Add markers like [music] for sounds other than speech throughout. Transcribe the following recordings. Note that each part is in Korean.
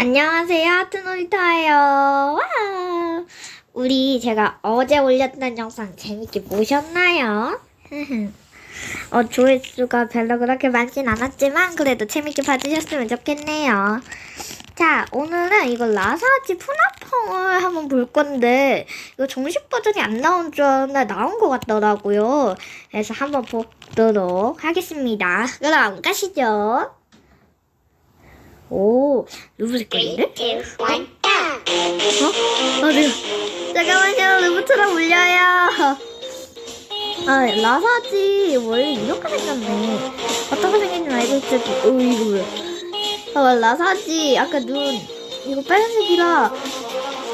안녕하세요. 하트놀이터예요. 와! 우리 제가 어제 올렸던 영상 재밌게 보셨나요? [laughs] 어, 조회수가 별로 그렇게 많진 않았지만 그래도 재밌게 봐주셨으면 좋겠네요. 자, 오늘은 이거 라사지 푸나펑을 한번 볼 건데 이거 정식 버전이 안 나온 줄 알았는데 나온 것 같더라고요. 그래서 한번 보도록 하겠습니다. 그럼 가시죠. 오, 루브 색깔인데? 어? 아, 네. 잠깐만요, 루브처럼 울려요. 아, 라사지 원래 이렇게 생겼네. 어떻게 생겼는지 알고 있지? 어, 이거 뭐야? 아, 라사지 아까 눈 이거 빨간색이라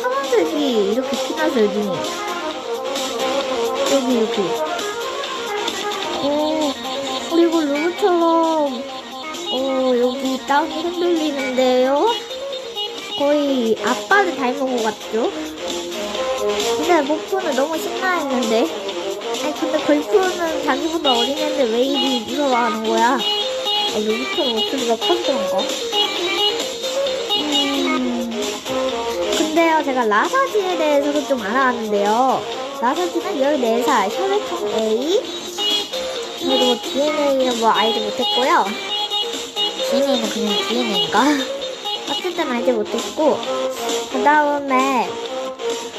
파란색이 이렇게 피났어요, 눈이. 여기 이렇게. 오, 그리고 루브처럼 어, 땅이 흔들리는데요? 거의 아빠를 닮은 것 같죠? 근데 목표는 너무 신나했는데. 아니, 근데 걸프는 자기보다 어린 애인데 왜 이리 무서워하는 거야? 아, 로비터 목소리가 커서 그런가? 음, 근데요, 제가 라사지에 대해서도 좀 알아왔는데요. 라사지는 14살, 혈액형 A, 그리고 DNA는 뭐 알지 못했고요. DNA는 그냥 DNA인가? 어쨌든 알지 못했고 그 다음에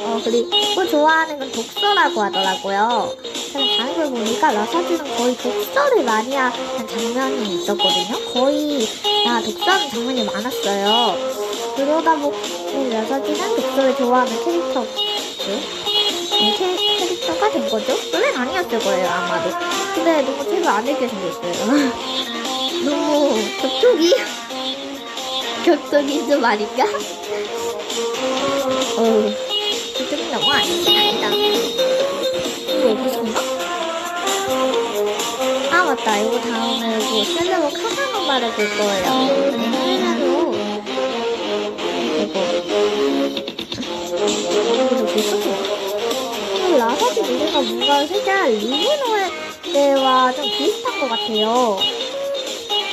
어 그리고 좋아하는 건 독서라고 하더라고요. 제가 다른 걸 보니까 라사지는 거의 독서를 많이 하는 장면이 있었거든요. 거의 다 독서하는 장면이 많았어요. 그러다 보니 라사지는 독서를 좋아하는 캐릭터 네, 캐, 캐릭터가 된 거죠. 원래는 아니었을 거예요 아마도. 근데 너무 책을 안 읽게 생겼어요. [laughs] 너무 격투기 격투기 좀 아닌가? 어 격투기 너무 아니다. 이거 무슨가? 아 맞다. 이거 다음에 이거 셀레버 카사노바를 볼 거예요. 내년에도 이거 이거 무슨 라사지 노래가 뭔가 살짝 리미노에와 좀 비슷한 것 같아요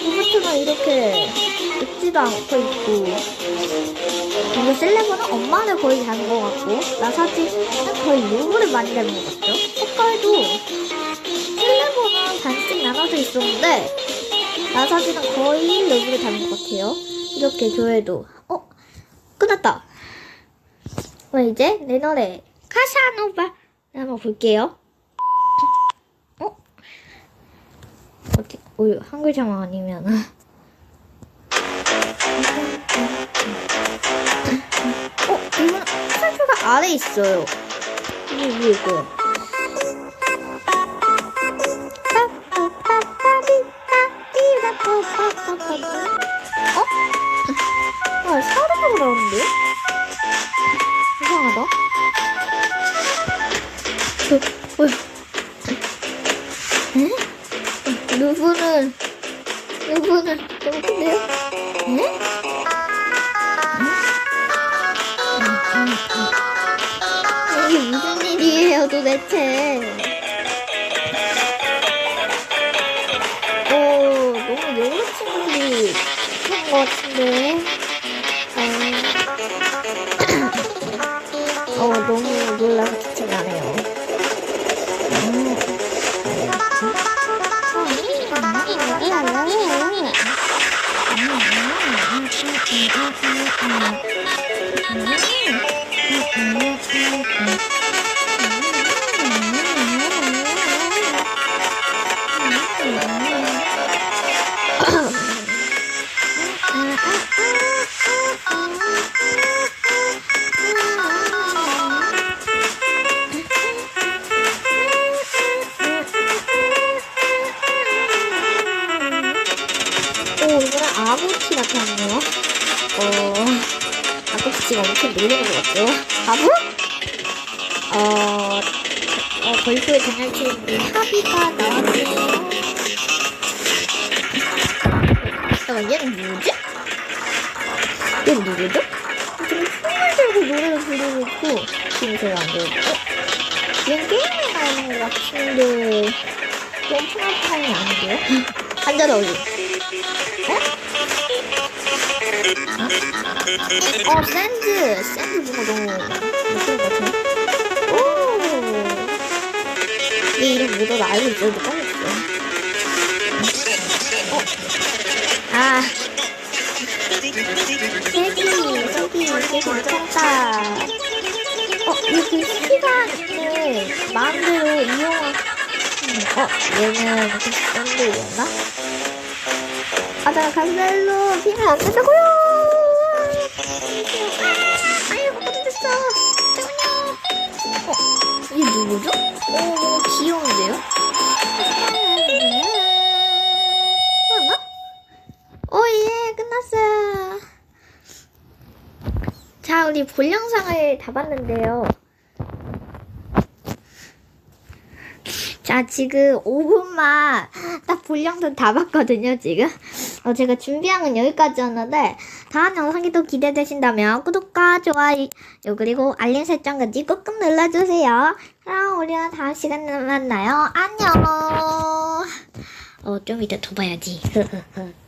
로봇은 이렇게 늙지도 않고 있고 그리고 셀레버는 엄마를 거의 닮은 것 같고 라사지는 거의 루브를 많이 닮은 것 같죠 색깔도 셀레버는 반씩 나눠져 있었는데 라사지는 거의 루브를 닮은 것 같아요. 이렇게 조회도. 어? 끝났다. 어, 이제 내 노래 카샤노바 한번 볼게요 어? 어, 한 글자만 아니면. 어, 이건 슬프가 아래 있어요. 이게 위에 일이에요 도대체? 오 너무 여러 친구들이 그런 것 같은데. 어, 어 너무 놀라서 기침 나네요. 음. 이거는 아구치 나타났네요. 어, 아구치가 엄청 놀라는 것 같죠? 아구? 어, 어, 벌초의 장난치는데 합의가 나왔네요. 잠깐만, 얘는 누구지? 얘는 누구죠? 지금 춤을 들고 노래를 부르고 있고, 지금 제가 안. 어? 얘는 게임에 나오는 것 같은데, 이건 푸나타임이 아닌데요? [laughs] 앉아서 올리. 어? 어, 샌드. 샌드 뭔가 너무 못할 것 같은데? 오! 얘 이름 뭐더라? 알고 있어도 까먹었어. 어? 아. 세기, 세기, 세기 미쳤다. 어, 이그 시간을 마음대로 이용하, 어, 얘는 샌드였나? 아, 나 가스벨로 피면 안 된다고요! 아유, 못됐어. 어, 이게 누구죠? 오, 너무 귀여운데요? 끝났나? 오, 예, 끝났어요. 자, 우리 본 영상을 다 봤는데요. 자, 지금 5분만 딱 볼 영상 다 봤거든요, 지금. 어, 제가 준비한 건 여기까지였는데, 다음 영상이 또 기대되신다면 구독과 좋아요, 그리고 알림 설정까지 꾹꾹 눌러주세요. 그럼 우리는 다음 시간에 만나요. 안녕! 어, 좀 이따 더 봐야지. [laughs]